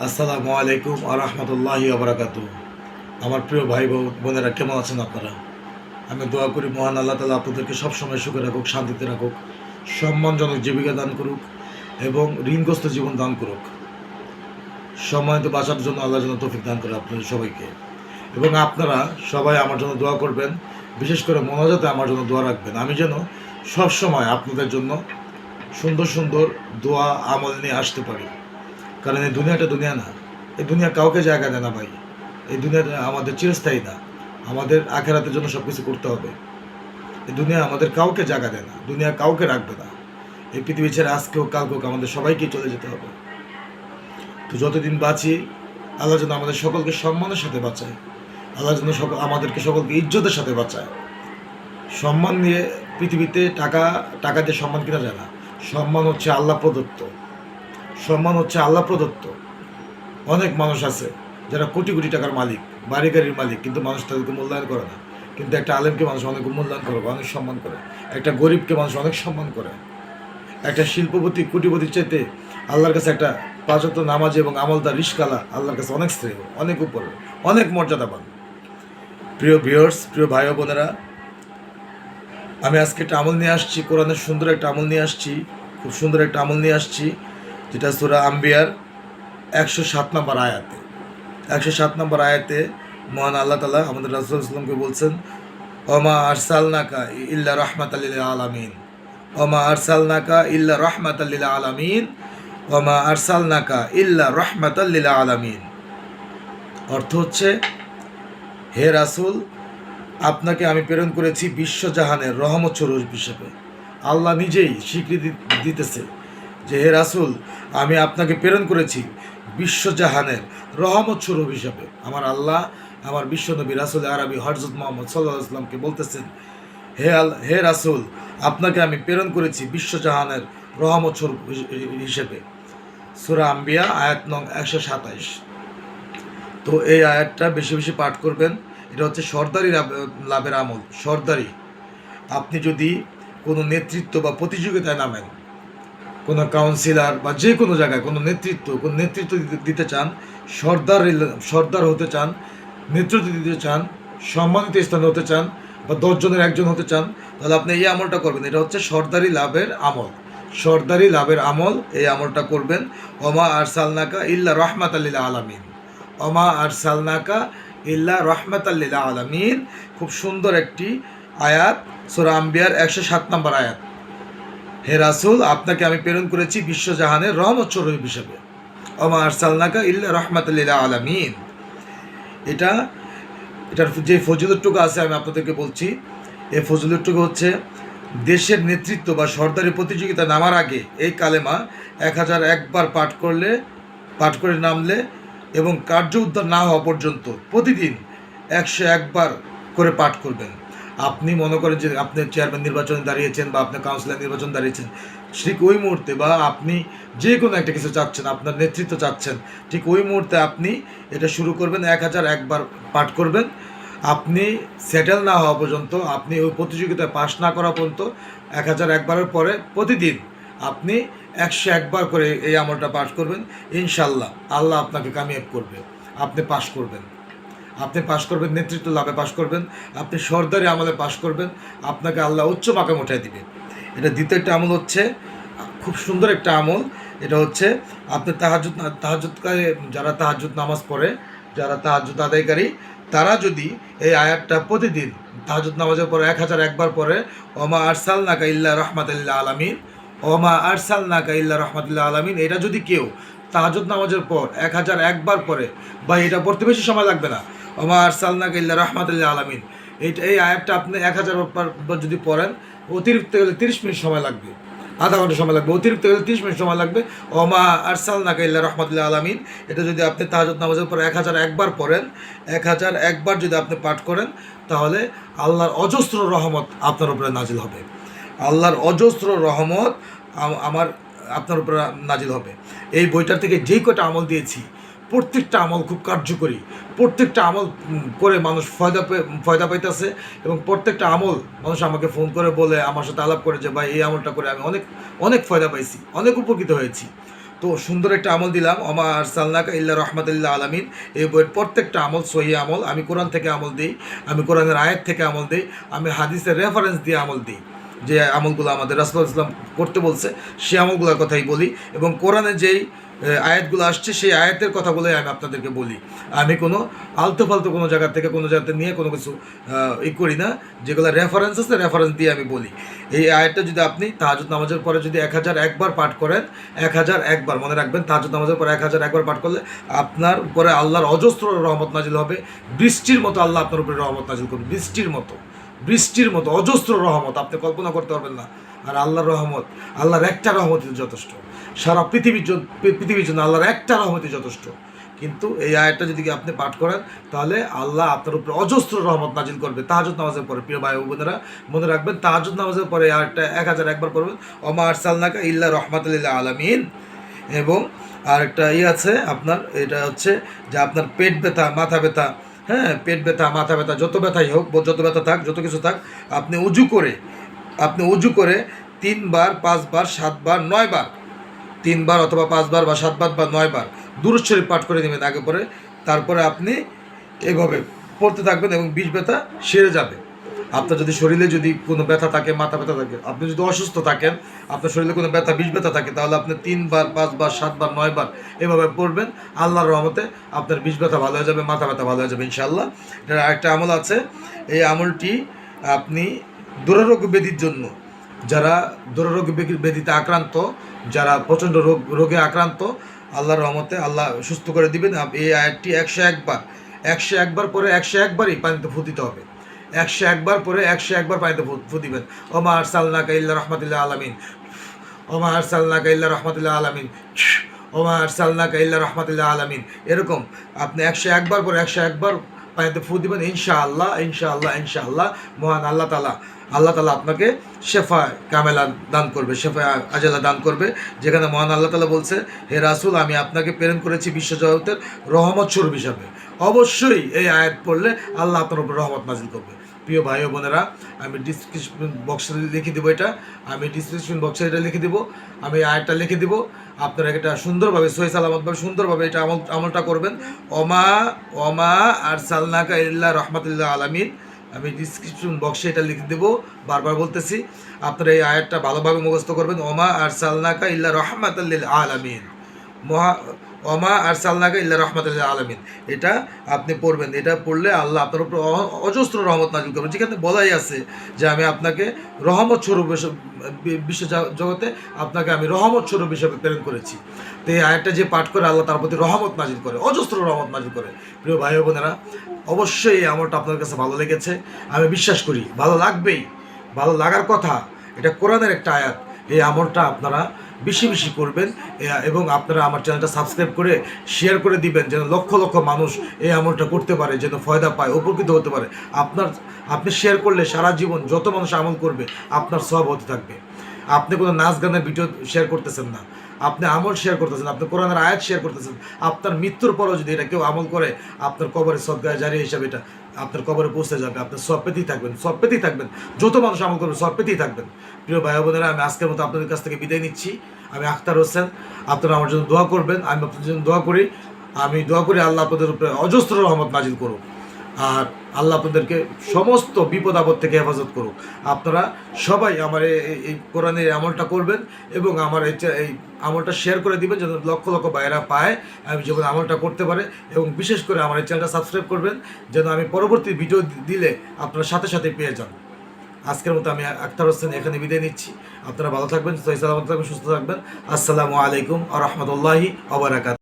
আসসালামু আলাইকুম আ রহমতুল্লাহি আবরাকাত আমার প্রিয় ভাই বোন- বোনেরা, কেমন আছেন আপনারা? আমি দোয়া করি, মহান আল্লাহ তালা আপনাদেরকে সবসময় সুখে রাখুক, শান্তিতে রাখুক, সম্মানজনক জীবিকা দান করুক এবং ঋণগ্রস্ত জীবন দান করুক। সম্মানিত বাঁচার জন্য আল্লাহ যেন তৌফিক দান করে আপনাদের সবাইকে। এবং আপনারা সবাই আমার জন্য দোয়া করবেন, বিশেষ করে মনোজাতে আমার জন্য দোয়া রাখবেন। আমি যেন সবসময় আপনাদের জন্য সুন্দর সুন্দর দোয়া আমল নিয়ে আসতে পারি। কারণ এই দুনিয়াটা দুনিয়া না। এই দুনিয়া কাউকে জায়গা দেয় না ভাই। এই দুনিয়াটা আমাদের চিরস্থায়ী না। আমাদের আখেরাতের জন্য সব কিছু করতে হবে। এই দুনিয়া আমাদের কাউকে জায়গা দেয় না। দুনিয়া কাউকে রাখবে না। এই পৃথিবী ছেড়ে আজকে হোক, কালকে হোক, আমাদের সবাইকেই চলে যেতে হবে। তো যতদিন বাঁচি, আল্লাহ যেন আমাদের সকলকে সম্মানের সাথে বাঁচায়। আল্লাহ যেন সকল, আমাদেরকে সকলকে ইজ্জতের সাথে বাঁচায়। সম্মান নিয়ে পৃথিবীতে টাকা টাকা দিয়ে সম্মান কিনা যায় না। সম্মান হচ্ছে আল্লাহ প্রদত্ত। সম্মান হচ্ছে আল্লাহ প্রদত্ত। অনেক মানুষ আছে যারা কোটি কোটি টাকার মালিক বাড়ি গাড়ির মালিক, কিন্তু মানুষ তাদেরকে মূল্যায়ন করে না। কিন্তু একটা আলেমকে মানুষ অনেক মূল্যায়ন করে, অনেক সম্মান করে। একটা গরিবকে মানুষ অনেক সম্মান করে। একটা শিল্পপতি কোটিপতির চাইতে আল্লাহর কাছে একটা পাঁচত নামাজ এবং আমলদার রিসকালা আল্লাহর কাছে অনেক শ্রেয়, অনেক উপরে, অনেক মর্যাদাবান। প্রিয় ভিউয়ার্স প্রিয় ভাই বোনেরা, আমি আজকে একটা আমল নিয়ে আসছি, কোরআনের সুন্দর একটা আমল নিয়ে আসছি, খুব সুন্দর একটা আমল নিয়ে আসছি। যেটা সুরা আম্বিয়ার একশো সাত নম্বর আয়াতে। একশো সাত নম্বর আয়াতে মহান আল্লাহ তালা আমাদের রাসুল ইসলামকে বলছেন, ওমা আরসাল নাকা ইল্লা রহমাত আল্লিল আলামিন। ওমা আরসাল নাকা ইল্লা রহমাত আল্লিল আলামিন। ওমা আরসাল নাকা ইল্লা রহমাত আল্লিল আলামিন। অর্থ হচ্ছে, হে রাসুল, আপনাকে আমি প্রেরণ করেছি বিশ্বজাহানের রহমত স্বরূপ হিসেবে। আল্লাহ নিজেই স্বীকৃতি দিতেছে। যে হে রাসুল, আমি আপনাকে প্রেরণ করেছি বিশ্বজাহানের রহমত স্বরূপ হিসাবে। আমার আল্লাহ, আমার বিশ্বনবী রাসুল আরবি হরজত মোহাম্মদ সাল্লাহ আসলামকে বলতেছেন, হে আল, হে রাসুল, আপনাকে আমি প্রেরণ করেছি বিশ্বজাহানের রহমত স্বরূপ হিসেবে। সুরা আম্বিয়া, আয়াত নং একশো সাতাইশ। তো এই আয়াতটা বেশি বেশি পাঠ করবেন। এটা হচ্ছে সর্দারি লাভ- লাভের আমল। সর্দারি, আপনি যদি কোনো নেতৃত্ব বা প্রতিযোগিতায় নামেন কোনো কাউন্সিলর বা যে কোনো জায়গায় কোনো নেতৃত্ব কোনো নেতৃত্ব দিতে- চান, সর্দার সর্দার হতে চান, নেতৃত্ব দিতে চান, সম্মানিত স্থানে হতে চান বা দশজনের একজন হতে চান, তাহলে আপনি এই আমলটা করবেন। এটা হচ্ছে সর্দারি লাভের আমল। সর্দারি লাভের আমল এই আমলটা করবেন। ওমা আর সালনাকা ইল্লা রহমাত আল্লিল আলামিন। ওমা আর সালনাকা ইল্লা রহমাত আল্লিল আলামিন। খুব সুন্দর একটি আয়াত, সুরা আম্বিয়ার একশো সাত নম্বর আয়াত। হে রাসুল, আপনাকে আমি প্রেরণ করেছি বিশ্বজাহানের রহমত স্বরূপ হিসেবে। ওমা আরসালনাকা ইল্লা রহমাতুল্লিল আলামিন। এটা, এটার যে ফজিলতটুকু আছে আমি আপনাদেরকে বলছি এই ফজিলতটুকু হচ্ছে দেশের নেতৃত্ব বা সর্দারি প্রতিযোগিতা নামার আগে এই কালেমা এক হাজার একবার পাঠ করলে, পাঠ করে নামলে এবং কার্য উদ্ধার না হওয়া পর্যন্ত প্রতিদিন একশো একবার করে পাঠ করবেন। আপনি মনে করেন যে আপনি চেয়ারম্যান নির্বাচনে দাঁড়িয়েছেন বা আপনি কাউন্সিলর নির্বাচন দাঁড়িয়েছেন, ঠিক ওই মুহূর্তে বা আপনি যে কোনো একটা কিছু চাচ্ছেন, আপনার নেতৃত্ব চাচ্ছেন, ঠিক ওই মুহূর্তে আপনি এটা শুরু করবেন, এক হাজার একবার পাঠ করবেন। আপনি সেটেল না হওয়া পর্যন্ত, আপনি ওই প্রতিযোগিতায় পাশ না করা পর্যন্ত এক হাজার একবারের পরে প্রতিদিন আপনি একশো একবার করে এই আমলটা পাঠ করবেন। ইনশাল্লাহ আল্লাহ আপনাকে কামিয়াব করবে, আপনি পাশ করবেন। আপনি পাশ করবেন, নেতৃত্ব লাভে পাশ করবেন, আপনি সর্দারি আমলে পাশ করবেন, আপনাকে আল্লাহ উচ্চ মাকাম উঠাই দিবে। এটা দ্বিতীয় একটা আমল হচ্ছে, খুব সুন্দর একটা আমল, এটা হচ্ছে আপনি তাহাজুদ তাহাজুদকারী যারা তাহাজুদ নামাজ পড়ে, যারা তাহাজুদ আদায়কারী, তারা যদি এই আয়াতটা প্রতিদিন তাহাজুদ নামাজের পরে এক হাজার একবার পরে ওমা আরসাল নাকা ইল্লা রহমাতুল্লাহ আলামিন, ওমা আরসাল নাকা ইল্লা রহমাতুল্লাহ আলামিন, এটা যদি কেউ তাহাজুদ নামাজের পর এক হাজার একবার পরে বা এটা পড়তে বেশি সময় লাগবে না। ওমা আরসাল নাকা ইল্লা রহমাতুল্লাহ আলামিন। এইটা এই আয়াতটা আপনি এক হাজার বার যদি পড়েন, অতিরিক্ত গেলে তিরিশ মিনিট সময় লাগবে। আধা ঘণ্টা সময় লাগবে। অতিরিক্ত গেলে তিরিশ মিনিট সময় লাগবে। ওমা আরসাল নাকা ইল্লা রহমতুল্লাহ আলমিন। এটা যদি আপনি তাহাজুদ নামাজের পর এক হাজার একবার পড়েন, এক হাজার একবার যদি আপনি পাঠ করেন, তাহলে আল্লাহর অজস্র রহমত আপনার উপরে নাজিল হবে। আল্লাহর অজস্র রহমত আমার আপনার উপরে নাজিল হবে। এই বইটার থেকে যেই কটা আমল দিয়েছি প্রত্যেকটা আমল খুব কার্যকরী। প্রত্যেকটা আমল করে মানুষ ফয়দা ফয়দা পাইতেছে এবং প্রত্যেকটা আমল মানুষ আমাকে ফোন করে বলে, আমার সাথে আলাপ করে যে, ভাই, এই আমলটা করে আমি অনেক অনেক ফয়দা পাইছি, অনেক উপকৃত হয়েছি। তো সুন্দর একটা আমল দিলাম অমা আরসাল্লাকা ইল্লা রহমতুল্লাহ আলমিন। এই বইয়ের প্রত্যেকটা আমল সহি আমল, আমি কোরআন থেকে আমল দিই, আমি কোরআনের আয়াত থেকে আমল দিই, আমি হাদিসের রেফারেন্স দিয়ে আমল দিই। যে আমলগুলো আমাদের রাসুল ইসলাম করতে বলছে সেই আমলগুলোর কথাই বলি এবং কোরআনে যেই আয়াতগুলো আসছে, সেই আয়াতের কথাগুলোই আমি আপনাদেরকে বলি। আমি কোনো আলতো ফালতো কোনো জায়গা থেকে কোনো জায়গাতে নিয়ে কোনো কিছু ই করি না, যেগুলো রেফারেন্স আছে রেফারেন্স দিয়ে আমি বলি। এই আয়াতটা যদি আপনি তাহাজুদ নামাজের পরে যদি এক হাজার একবার পাঠ করেন, এক হাজার একবার, মনে রাখবেন তাহাজুদ নামাজের পরে এক হাজার একবার পাঠ করলে আপনার উপরে আল্লাহর অজস্র রহমত নাজিল হবে, বৃষ্টির মতো আল্লাহ আপনার উপরে রহমত নাজিল করবে, বৃষ্টির মতো বৃষ্টির মতো অজস্র রহমত, আপনি কল্পনা করতে পারবেন না। আর আল্লাহর রহমত, আল্লাহর একটা রহমত যথেষ্ট। সারা পৃথিবীর জন্য পৃথিবীর জন্য আল্লাহর একটা রহমতই যথেষ্ট। কিন্তু এই আয়াতটা যদি আপনি পাঠ করেন, তাহলে আল্লাহ আপনার উপরে অজস্র রহমত নাজিল করবে। তাহাজুদ নামাজের পরে, প্রিয় ভাই বোনেরা, মনে রাখবেন তাহাজুদ নামাজের পরে এই আয়াতটা এক হাজার একবার পড়বেন। অমা আরসালনাকা ইল্লা রহমাতুল্লাহ আলামিন। এবং আরেকটা ই আছে আপনার, এটা হচ্ছে যে আপনার পেট ব্যথা, মাথা ব্যথা হ্যাঁ পেট ব্যথা, মাথা ব্যথা, যত ব্যথাই হোক যত ব্যথা থাক, যত কিছু থাক, আপনি উজু করে, আপনি উজু করে তিনবার, পাঁচবার, সাতবার, নয়বার তিনবার অথবা পাঁচবার বা সাতবার বা নয়বার দুরুদ শরীফ পাঠ করে নেবেন আগে পরে। তারপরে আপনি এভাবে পড়তে থাকবেন এবং বিষ ব্যথা সেরে যাবে। আপনার যদি শরীরে যদি কোনো ব্যথা থাকে, মাথা ব্যথা থাকে, আপনি যদি অসুস্থ থাকেন, আপনার শরীরে কোনো ব্যথা, বিষ ব্যথা থাকে, তাহলে আপনি তিনবার, পাঁচবার, সাতবার, নয়বার এভাবে পড়বেন। আল্লাহর রহমতে আপনার বিষ ব্যথা ভালো হয়ে যাবে, মাথা ব্যথা ভালো হয়ে যাবে ইনশাল্লাহ এটার আরেকটা আমল আছে। এই আমলটি আপনি দুরারোগ্য ব্যাধির জন্য যারা দুরারোগ্য ব্যাধি- ব্যাধিতে আক্রান্ত, যারা প্রচণ্ড রোগ, রোগে আক্রান্ত, আল্লাহর রহমতে আল্লাহ সুস্থ করে দিবেন। এই আয়াতটি একশো একবার একশো একবার পরে একশো একবারই পানিতে ফু দিতে হবে। একশো একবার পরে একশো একবার পানিতে ফু- ফু দিবেন ওমা আরসাল্লাকা ইল্লা রহমতুল্লাহ আলমিন। ওমা আরসাল্লাকা ইল্লা রহমতুল্লাহ আলমিন। ওমা আরসাল্লাকা ইল্লা রহমতুল্লাহ আলমিন। এরকম আপনি একশো একবার পরে একশো একবার পানিতে ফু দিবেন ইনশাআল্লাহ ইনশাআল্লাহ ইনশাআল্লাহ। মহান আল্লাহ তালা আল্লাহ তালা আপনাকে শেফা কামেলা দান করবে, শেফা আজেলা দান করবে। যেখানে মহান আল্লাহ তালা বলছে, হে রাসুল, আমি আপনাকে প্রেরণ করেছি বিশ্বজগতের রহমত স্বরূপ হিসাবে। অবশ্যই এই আয়াত পড়লে আল্লাহ আপনার উপর রহমত নাজিল করবে। প্রিয় ভাই বোনেরা, আমি ডিসক্রিপশন বক্সে লিখে দেবো এটা। আমি ডিসক্রিপশন বক্সে এটা লিখে দেবো। আমি আয়টা লিখে দেবো। আপনারা এটা সুন্দরভাবে, সহি সালামতভাবে সুন্দরভাবে এটা আমল, আমলটা করবেন। অমা অমা আর সালনাকা ইল্লা রহমতুল্লাহ আলমিন। আমি ডিসক্রিপশন বক্সে এটা লিখে দেবো, বারবার বলতেছি। আপনারা এই আয়াতটা ভালোভাবে মুখস্থ করবেন। ওমা আর সালনাকা ইল্লা রহমাত আল আলমিন। মহা অমা আর সাল্লাকা ইল্লা রহমতুল্লাহ আলমিন। এটা আপনি পড়বেন। এটা পড়লে আল্লাহ আপনার উপর অজস্র রহমত নাজিল করবেন। যেখানে বলাই আছে যে আমি আপনাকে রহমত স্বরূপ বিশ্ব জগতে আপনাকে আমি রহমত স্বরূপ হিসেবে প্রেরণ করেছি। তো এই আয়টা যে পাঠ করে আল্লাহ তার প্রতি রহমত নাজিল করে, অজস্র রহমত নাজিল করে। প্রিয় ভাই বোনেরা, অবশ্যই এই আমলটা আপনার কাছে ভালো লেগেছে। আমি বিশ্বাস করি, ভালো লাগবেই। ভালো লাগার কথা, এটা কোরআনের একটা আয়াত। এই আমলটা আপনারা বেশি বেশি করবেন। এবং আপনারা আমার চ্যানেলটা সাবস্ক্রাইব করে শেয়ার করে দিবেন, যেন লক্ষ লক্ষ মানুষ এই আমলটা করতে পারে, যেন ফয়দা পায়, উপকৃত হতে পারে। আপনার, আপনি শেয়ার করলে সারা জীবন যত মানুষ আমল করবে, আপনার সব হতে থাকবে। আপনি কোনো নাচ গানের ভিডিও শেয়ার করতেছেন না। আপনি আমল শেয়ার করতেছেন, আপনি কোরআনের আয়াত শেয়ার করতেছেন। আপনার মৃত্যুর পরেও যদি এটা কেউ আমল করে, আপনার কবরে সদ্গায় জারি হিসাবে এটা আপনার কবরে পৌঁছে যাবে, আপনার সব পেতেই থাকবেন, সব পেতেই থাকবেন। যত মানুষ আমল করবেন সব পেতেই থাকবেন। প্রিয় ভাই বোনেরা, আমি আজকের মতো আপনাদের কাছ থেকে বিদায় নিচ্ছি। আমি আখতার হোসেন, আপনারা আমার জন্য দোয়া করবেন, আমি আপনাদের জন্য দোয়া করি। আমি দোয়া করি আল্লাহ আপনাদের উপরে অজস্র রহমত নাজিল করুক। আর আল্লাহ আপনাদেরকে সমস্ত বিপদ আপদ থেকে হেফাজত করুক। আপনারা সবাই আমার এই- কোরআনের আমলটা করবেন এবং আমার এই আমলটা শেয়ার করে দিবেন যেন লক্ষ লক্ষ বাইরা পায় আমি যেমন আমলটা করতে পারে এবং বিশেষ করে আমার এই চ্যানেলটা সাবস্ক্রাইব করবেন যেন আমি পরবর্তী ভিডিও দিলে আপনারা সাথে সাথে পেয়ে যান। আজকের মতো আমি আক্তার হোসেন এখানে বিদায় নিচ্ছি। আপনারা ভালো থাকবেন সালামত থাকবেন, সুস্থ থাকবেন। আসসালামু আলাইকুম আ রহমতুল্লাহি আবরাকাত